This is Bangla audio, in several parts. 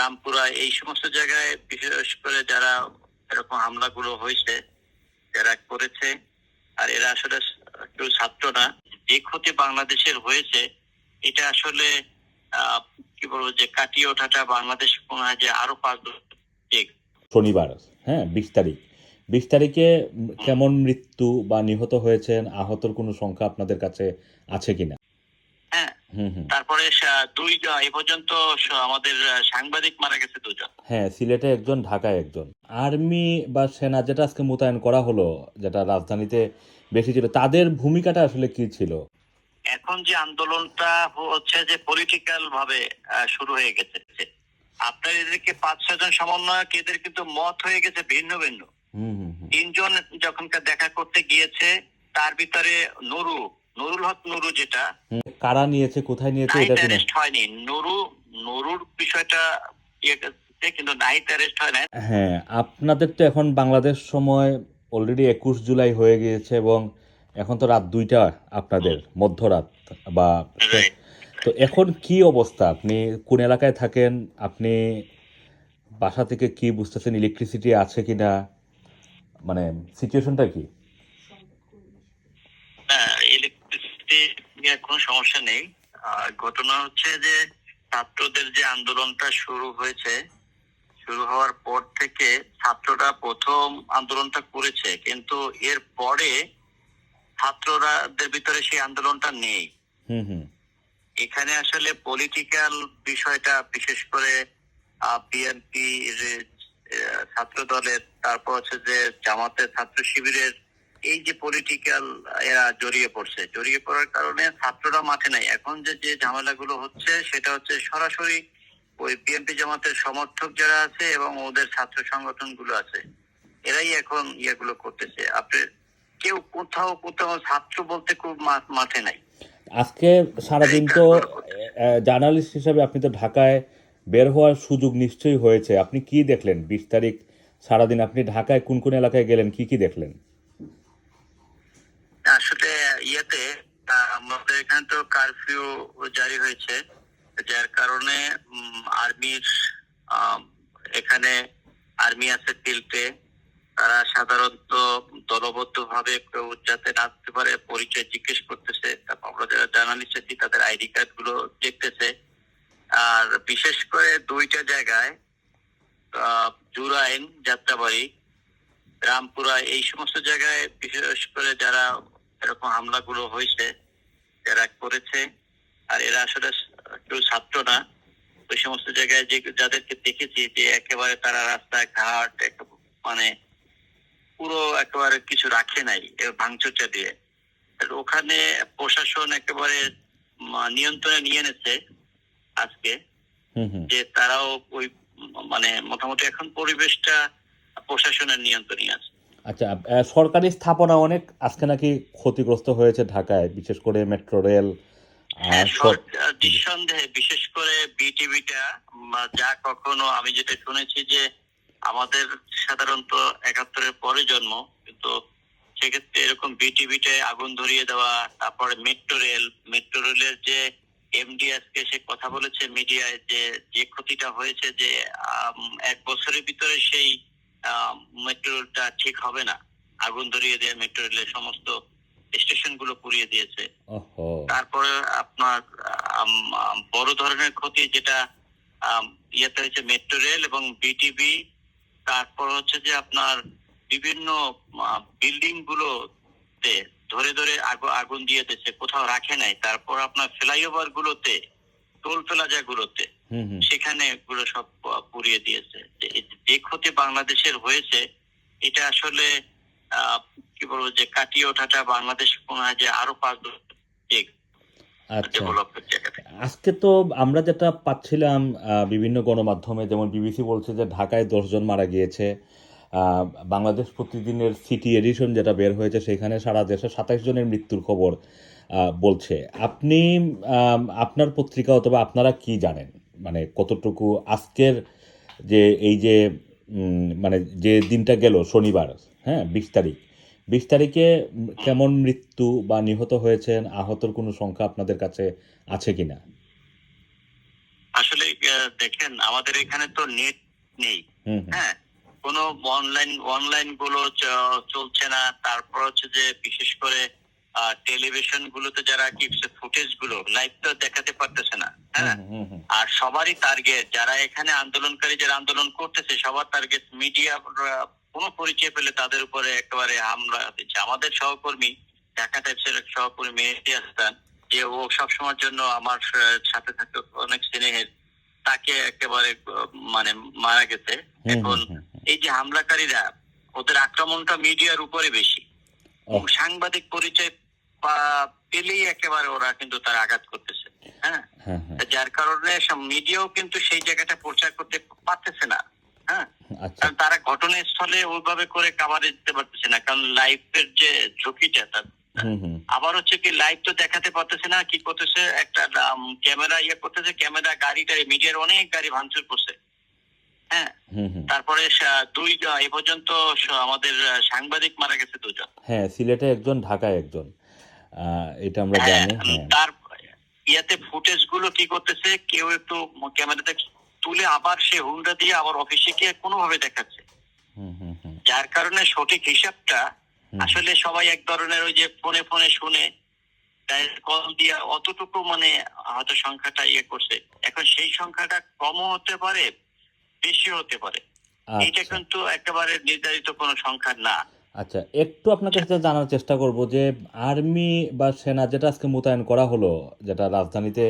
রামপুরা, এই সমস্ত জায়গায় বিশেষ করে যারা এরকম হামলাগুলো হয়েছে, যারা করেছে, আর এরা আসলে কেউ ছাত্র না, যে ক্ষতি বাংলাদেশের হয়েছে, এটা আসলে কি বলব, যে কাটিয়ে ওঠাটা বাংলাদেশ মনে হয় যে আরও পাঁচ শনিবার হ্যাঁ বিশ তারিখ। বিশ তারিখে কেমন মৃত্যু বা নিহত হয়েছেন, আহতর কোনো সংখ্যা আপনাদের কাছে আছে কিনা? তারপরে সা- দুই এ পর্যন্ত আমাদের সাংবাদিক মারা গেছে দুজন। হ্যাঁ সিলেটে একজন ঢাকায় একজন। আর্মি বা সেনা যেটা আজকে মোতায়েন করা হলো যেটা রাজধানীতে বেশি ছিল তাদের ভূমিকাটা আসলে কি ছিল? এখন যে আন্দোলনটা হচ্ছে যে পলিটিক্যাল ভাবে শুরু হয়ে গেছে। আপনার এদেরকে পাঁচ ছজন সমন্বয়ক এদের কিন্তু মত হয়ে গেছে ভিন্ন ভিন্ন। হুম হুম হুম। তিনজন যখনকার দেখা করতে গিয়েছে তার ভিতরে নুরু নুরুল হক নুরু যেটা কারা নিয়েছে কোথায় নিয়েছে এটা কিনা হয়নি। নুরু নুরুর বিষয়টা ইয়ে কিন্তু নাইট অ্যারেস্ট হয় না হ্যাঁ আপনাদের তো এখন বাংলাদেশ সময় অলরেডি একুশ জুলাই হয়ে গিয়েছে এবং এখন তো রাত দুইটা আপনাদের মধ্যরাত বা তো এখন কি অবস্থা? আপনি কোন এলাকায় থাকেন? আপনি বাসা থেকে কি বুঝতেছেন? ইলেকট্রিসিটি আছে কিনা? মানে সিচুয়েশনটা কি? ইলেকট্রিসিটি নিয়ে কোনো সমস্যা নেই। ঘটনা হচ্ছে যে ছাত্রদের যে আন্দোলনটা শুরু হয়েছে শুরু হওয়ার পর থেকে ছাত্ররা প্রথম আন্দোলনটা করেছে কিন্তু এর পরে ছাত্ররাদের ভিতরে সেই আন্দোলনটা নেই। এখানে আসলে পলিটিক্যাল বিষয়টা বিশেষ করে বিএনপি ছাত্র দলের তারপর হচ্ছে যে জামাতের ছাত্র শিবিরের এই যে পলিটিক্যাল এরা জড়িয়ে পড়ছে জড়িয়ে পড়ার কারণে ছাত্ররা মাঠে নাই। এখন যে যে ঝামেলাগুলো হচ্ছে সেটা হচ্ছে সরাসরি ওই বিএনপি জামাতের সমর্থক যারা আছে এবং ওদের ছাত্র সংগঠনগুলো আছে এরাই এখন ইয়েগুলো করতেছে। আপনি কেউ কোথাও কোথাও ছাত্র বলতে খুব মাঠে নাই। আজকে সারাদিন তো জার্নালিস্ট হিসাবে আপনি তো ঢাকায় বের হওয়ার সুযোগ নিশ্চয়ই হয়েছে। আপনি কি দেখলেন? বিশ তারিখ সারাদিন আপনি ঢাকায় কোন কোন এলাকায় গেলেন? কি কি দেখলেন? ইয়েতে আমাদের এখানে তো কারফিউ জারি হয়েছে, যার কারণে আর্মির এখানে আর্মি আছে ফিল্ডে তারা সাধারণত দলবদ্ধ ভাবে যাতে নাচতে পারে, পরিচয় জিজ্ঞেস করতেছে, তারপর আমরা যারা জার্নালিস্ট আছি তাদের আইডি কার্ডগুলো দেখতেছে। আর বিশেষ করে দুইটা জায়গায় জুরাইন যাত্রাবাড়ি, রামপুরা, এই সমস্ত জায়গায় বিশেষ করে যারা এরকম হামলাগুলো হয়েছে যারা করেছে আর এরা আসলে কেউ ছাত্র না। ওই সমস্ত জায়গায় যে যাদেরকে দেখেছি যে একেবারে তারা রাস্তায় ঘাট মানে পুরো একেবারে কিছু রাখে নাই ভাঙচুরটা দিয়ে। ওখানে প্রশাসন একেবারে নিয়ন্ত্রণে নিয়ে এনেছে আজকে। যে তারাও ওই মানে মোটামুটি এখন পরিবেশটা প্রশাসনের নিয়ন্ত্রণে আছে। আচ্ছা সরকারি স্থাপনা অনেক আজকে নাকি ক্ষতিগ্রস্ত হয়েছে ঢাকায় বিশেষ করে মেট্রো রেল হ্যাঁ, নিঃসন্দেহে বিশেষ করে বিটিভিটা যা কখনো আমি যেটা শুনেছি যে আমাদের সাধারণত একাত্তরের পরে জন্ম কিন্তু সেক্ষেত্রে এরকম বিটিভিটায় আগুন ধরিয়ে দেওয়া তারপরে মেট্রো রেল মেট্রো রেলের যে এমডি আজকে সে কথা বলেছে মিডিয়ায় যে যে ক্ষতিটা হয়েছে যে এক বছরের ভিতরে সেই মেট্রো রেলটা ঠিক হবে না। আগুন ধরিয়ে দিয়ে মেট্রো রেলের সমস্ত স্টেশনগুলো পুড়িয়ে দিয়েছে। তারপরে আপনার বড় ধরনের ক্ষতি যেটা ইয়েতে হয়েছে মেট্রো রেল এবং বিটিভি তারপর হচ্ছে যে আপনার বিভিন্ন বিল্ডিং গুলোতে ধরে ধরে আগু- আগুন দিয়ে দিয়েছে কোথাও রাখে নাই। তারপর আপনার ফ্লাইওভার গুলোতে টোল প্লাজা গুলোতে সেখানে এগুলো সব পুড়িয়ে দিয়েছে। যে- ক্ষতি বাংলাদেশের হয়েছে এটা আসলে কি বলব যে কাটিয়ে ওঠাটা বাংলাদেশ মনে হয় যে আরও পাঁচ আচ্ছা। আজকে তো আমরা যেটা পাচ্ছিলাম বিভিন্ন গণমাধ্যমে যেমন বিবিসি বলছে যে ঢাকায় দশজন মারা গিয়েছে। আহ, বাংলাদেশ প্রতিদিনের সিটি এডিশন যেটা বের হয়েছে সেখানে সারা দেশে সাতাইশ জনের মৃত্যুর খবর। বলছে আপনি আপনার পত্রিকা অথবা আপনারা কি জানেন? মানে কতটুকু আজকের যে এই যে মানে যে দিনটা গেল শনিবার হ্যাঁ বিশ তারিখ বিশ তারিখে কেমন মৃত্যু বা নিহত হয়েছেন? আহতর কোনো সংখ্যা আপনাদের কাছে আছে কিনা? আসলে দেখেন আমাদের এখানে তো নেট নেই হ্যাঁ? কোনো অনলাইন অনলাইনগুলো চলছে না। তারপর হচ্ছে যে বিশেষ করে টেলিভিশন গুলোতে যারা কি ফুটেজগুলো লাইভ তো দেখাতে পারতেছে না হ্যাঁ? আর সবারই টার্গেট যারা এখানে আন্দোলনকারী যারা আন্দোলন করতেছে সবার টার্গেট মিডিয়া কোনো পরিচয় পেলে তাদের উপরে একেবারে হামলা দিচ্ছে আমাদের সহকর্মী ঢাকা টাইপসের সহকর্মী মেহেদি হাসান যে ও সবসময়ের জন্য আমার সাথে থাকে অনেক স্নেহের তাকে একেবারে মানে মারা গেছে। এখন। এই যে হামলাকারীরা ওদের আক্রমণটা মিডিয়ার উপরে বেশি। সাংবাদিক পরিচয় পেলেই একেবারে ওরা কিন্তু তার আঘাত করতেছে হ্যাঁ? হ্যাঁ হ্যাঁ। যার কারণে মিডিয়াও কিন্তু সেই জায়গাটা প্রচার করতে পারতেছে না হ্যাঁ? আচ্ছা। কারণ তারা ঘটনাস্থলে ওইভাবে করে কাভারেজ দিতে পারতেছে না কারণ লাইফের যে ঝুঁকিটা তার হুম আবার হচ্ছে কি লাইভ তো দেখাতে পারতেছে না কি করতেছে একটা ক্যামেরা ইয়ে করতেছে ক্যামেরা গাড়িটা মিডিয়ার অনেক গাড়ি ভাঙচুর করছে হ্যাঁ? তারপরে দুই এ পর্যন্ত আমাদের সাংবাদিক মারা গেছে দুজন। হ্যাঁ সিলেটে একজন ঢাকায় একজন। এটা আমরা হ্যাঁ, জানি হ্যাঁ। তার ইয়াতে ফুটেজগুলো কি করতেছে কেউ একটু ক্যামেরাতে তুলে আবার সে হুন্ডা দিয়ে আবার অফিসে গিয়ে কোনোভাবে দেখাচ্ছে। যার কারণে সঠিক হিসাবটা আসলে সবাই এক ধরনের ওই যে ফোনে ফোনে শুনে কল দিয়ে অতটুকু মানে হয়তো সংখ্যাটা ইয়ে করছে। এখন সেই সংখ্যাটা কমও হতে পারে বেশি হতে পারে। এটা আচ্ছা। কিন্তু একেবারে নির্ধারিত কোনো সংখ্যা না। আচ্ছা একটু আপনার কাছে জানার চেষ্টা করব যে আর্মি বা সেনা যেটা আজকে মোতায়েন করা হলো, যেটা রাজধানীতে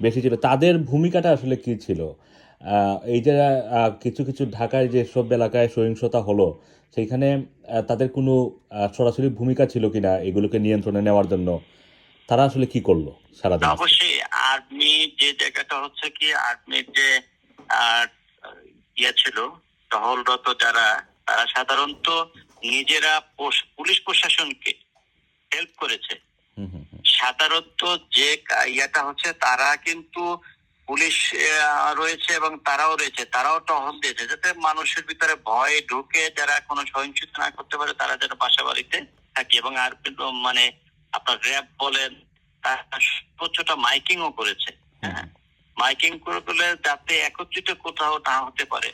বেশি ছিল, তাদের ভূমিকাটা আসলে কি ছিল এই যে কিছু কিছু ঢাকায় যে সব এলাকায় সহিংসতা হলো, সেইখানে তাদের কোনো সরাসরি ভূমিকা ছিল কিনা এগুলোকে নিয়ন্ত্রণে নেওয়ার জন্য তারা আসলে কি করল আজকে? অবশ্যই আর্মি যে জায়গাটা হচ্ছে কি, আর্মির যে ইয়ে ছিল, টহলরত যারা, তারা সাধারণত নিজেরা পুলিশ প্রশাসনকে হেল্প করেছে। সাধারণত যে ইয়েটা হচ্ছে তারা কিন্তু পুলিশ রয়েছে এবং তারাও রয়েছে তারাও টহল দিয়েছে যাতে মানুষের ভিতরে ভয় ঢুকে যারা কোনো সহিংসতা না করতে পারে তারা যেন বাসা বাড়িতে থাকে এবং আর কিন্তু মানে আপনার র্যাব বলেন তারা সর্বোচ্চটা মাইকিংও করেছে হ্যাঁ? মাইকিং করে বলে যাতে একত্রিত কোথাও না হতে পারে।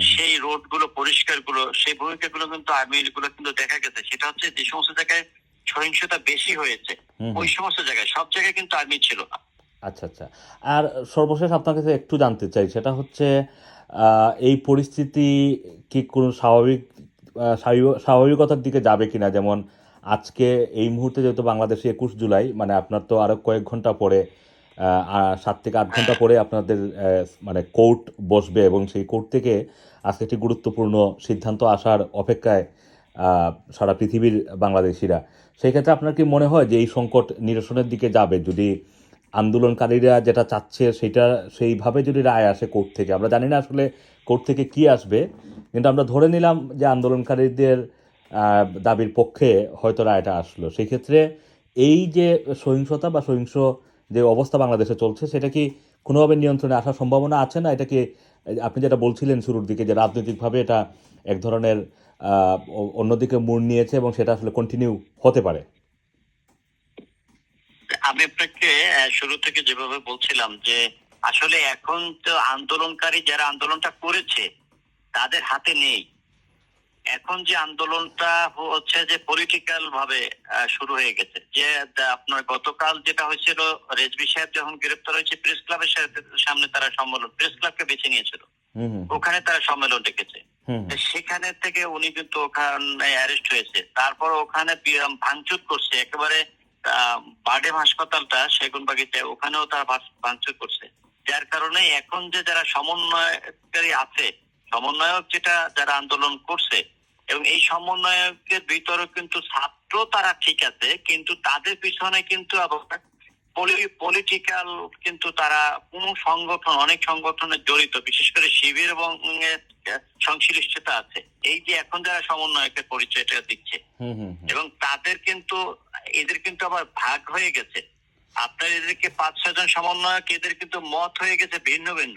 সেই রোডগুলো পরিষ্কারগুলো সেই ভূমিকা গুলো কিন্তু আর্মিরগুলো কিন্তু দেখা গেছে। সেটা হচ্ছে যে সমস্ত জায়গায় সহিংসতা বেশি হয়েছে। ওই সমস্ত জায়গায়। সব জায়গায় কিন্তু আর্মি ছিল না। আচ্ছা আচ্ছা। আর সর্বশেষ আপনার কাছে একটু জানতে চাই সেটা হচ্ছে আহ, এই পরিস্থিতি কি কোনো স্বাভাবিক স্বাভাবিক- স্বাভাবিকতার দিকে যাবে কিনা? যেমন আজকে এই মুহূর্তে যেহেতু বাংলাদেশে একুশ জুলাই মানে আপনার তো আরও কয়েক ঘণ্টা পরে সাত থেকে আট ঘণ্টা পরে আপনাদের মানে কোর্ট বসবে এবং সেই কোর্ট থেকে আজকে একটি গুরুত্বপূর্ণ সিদ্ধান্ত আসার অপেক্ষায় সারা পৃথিবীর বাংলাদেশিরা। সেই ক্ষেত্রে আপনার কি মনে হয় যে এই সংকট নিরসনের দিকে যাবে? যদি আন্দোলনকারীরা যেটা চাচ্ছে সেটা সেইভাবে যদি রায় আসে কোর্ট থেকে, আমরা জানি না আসলে কোর্ট থেকে কি আসবে, কিন্তু আমরা ধরে নিলাম যে আন্দোলনকারীদের দাবির পক্ষে হয়তো রায়টা আসলো। সেই ক্ষেত্রে এই যে সহিংসতা বা সহিংস যে অবস্থা বাংলাদেশে চলছে, সেটা কি কোনোভাবে নিয়ন্ত্রণে আসার সম্ভাবনা আছে না? এটা কি, আপনি যেটা বলছিলেন শুরুর দিকে যে রাজনৈতিকভাবে এটা এক ধরনের অন্যদিকে মোড় নিয়েছে এবং সেটা আসলে কন্টিনিউ হতে পারে। আমি আপনাকে শুরু থেকে যেভাবে বলছিলাম যে আসলে এখন তো আন্দোলনকারী যারা আন্দোলনটা করেছে, তাদের হাতে নেই। এখন যে আন্দোলনটা হচ্ছে যে পলিটিক্যাল ভাবে শুরু হয়ে গেছে যে আপনার গতকাল যেটা হয়েছিল রেজবি সাহেব যখন গ্রেপ্তার হয়েছে প্রেস ক্লাবের সামনে তারা সম্মেলন প্রেস ক্লাবকে বেছে নিয়েছিল। ওখানে তারা সম্মেলন ডেকেছে সেখানে থেকে উনি কিন্তু ওখানে অ্যারেস্ট হয়েছে। তারপর ওখানে ভাঙচুর করছে একেবারে বারডেম হাসপাতালটা সেগুন বাগিচায় ওখানেও তারা ভাঙচুর করছে। যার কারণে এখন যে যারা সমন্বয়কারী আছে সমন্বয়ক যেটা যারা আন্দোলন করছে এবং এই সমন্বয়কের ভিতরে কিন্তু ছাত্র তারা ঠিক আছে কিন্তু তাদের পিছনে কিন্তু আবার পলিটিক্যাল কিন্তু তারা কোন সংগঠন অনেক সংগঠনে জড়িত বিশেষ করে শিবির এবং সংশ্লিষ্টতা আছে। এই যে এখন যারা সমন্বয়কের পরিচয়টা দিচ্ছে এবং তাদের কিন্তু এদের কিন্তু আবার ভাগ হয়ে গেছে। আপনার এদেরকে পাঁচ ছজন সমন্বয়ক এদের কিন্তু মত হয়ে গেছে ভিন্ন ভিন্ন।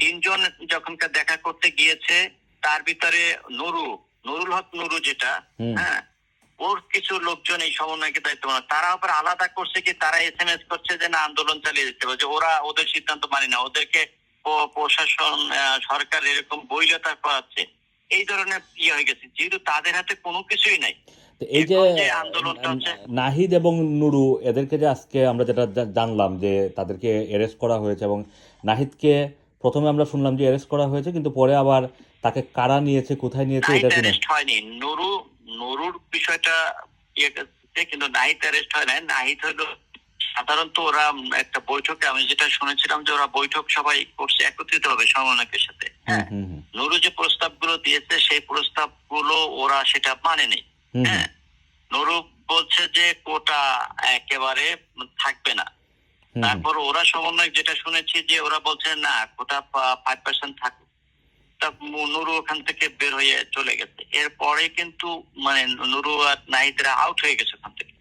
তিনজন যখনকার দেখা করতে গিয়েছে তার ভিতরে নুরু নুরুল হক নুরু যেটা হ্যাঁ ওর কিছু লোকজন এই সমন্বয়কে দায়িত্ব তারা আবার আলাদা করছে কি তারা এস এম এস করছে যে না আন্দোলন চালিয়ে যেতে যে ওরা ওদের সিদ্ধান্ত মানে না ওদেরকে প্রশাসন সরকার এরকম বৈলতা করাচ্ছে এই ধরনের ইয়ে হয়ে গেছে। যেহেতু তাদের হাতে কোনো কিছুই নাই। এই যে নাহিদ এবং নুরু এদেরকে যে আজকে আমরা যেটা জানলাম যে তাদেরকে অ্যারেস্ট করা হয়েছে এবং নাহিদকে প্রথমে আমরা শুনলাম যে অ্যারেস্ট করা হয়েছে কিন্তু পরে আবার তাকে কারা নিয়েছে কোথায় নিয়েছে এটা শুনে হয়নি। নুরু নুরুর বিষয়টা ইয়ে কিন্তু নাহিদ অ্যারেস্ট হয় নাই। নাহিদ হলো সাধারণত ওরা একটা বৈঠকে আমি যেটা শুনেছিলাম যে ওরা বৈঠক সবাই করছে একত্রিত হবে সমন্বয়কের সাথে। হ্যাঁ? নুরু যে প্রস্তাবগুলো দিয়েছে সেই প্রস্তাবগুলো ওরা সেটা মানেনি। হ্যাঁ? নুরু বলছে যে কোটা একেবারে থাকবে না। তারপর ওরা সমন্বয় যেটা শুনেছি যে ওরা বলছে না কোটা ফাইভ পার্সেন্ট থাকুক। তা নুরু ওখান থেকে বের হয়ে চলে গেছে। এরপরে কিন্তু মানে নুরু আর নাহিদরা আউট হয়ে গেছে ওখান থেকে।